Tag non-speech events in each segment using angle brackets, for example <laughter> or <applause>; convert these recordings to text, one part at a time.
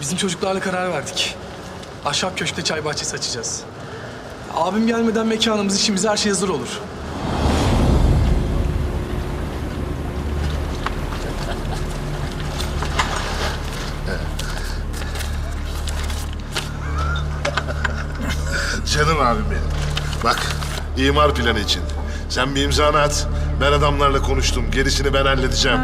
Bizim çocuklarla karar verdik. Ahşap köşkte çay bahçesi açacağız. Abim gelmeden mekanımız, işimiz, her şey hazır olur. <laughs> Canım abim benim. Bak, imar planı için. Sen bir imzanı at. Ben adamlarla konuştum. Gerisini ben halledeceğim.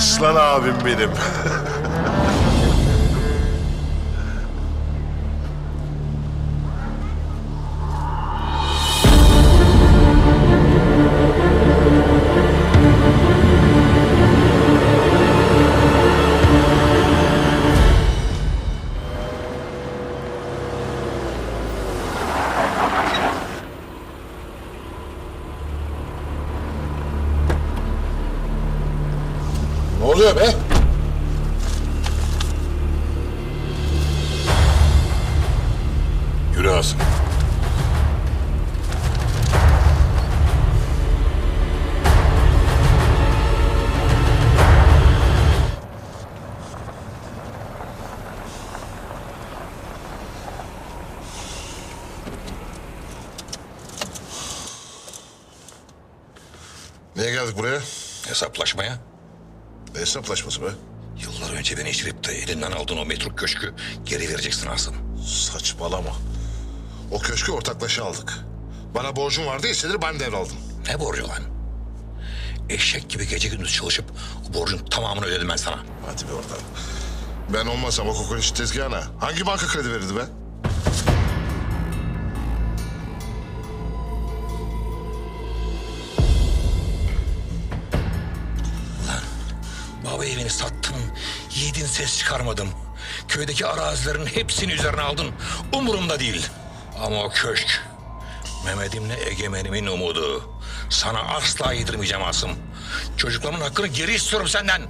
Aslan abim benim. <laughs> Ne oluyor be? Yürü Asım. Niye geldik buraya? Hesaplaşmaya. Ne hesaplaşması be? Yıllar önce beni içirip de elinden aldığın o metruk köşkü geri vereceksin Asım. Saçmalama. O köşkü ortaklaşa aldık. Bana borcum vardı hisseleri ben devraldım. Ne borcu lan? Eşek gibi gece gündüz çalışıp o borcun tamamını ödedim ben sana. Hadi be oradan. Ben olmasam o kokoreç tezgahına hangi banka kredi verirdi be? Baba evini sattın, yiğidin ses çıkarmadım. Köydeki arazilerin hepsini üzerine aldın. Umurumda değil. Ama o köşk, Mehmet'imle egemenimin umudu. Sana asla yedirmeyeceğim Asım. Çocuklarımın hakkını geri istiyorum senden.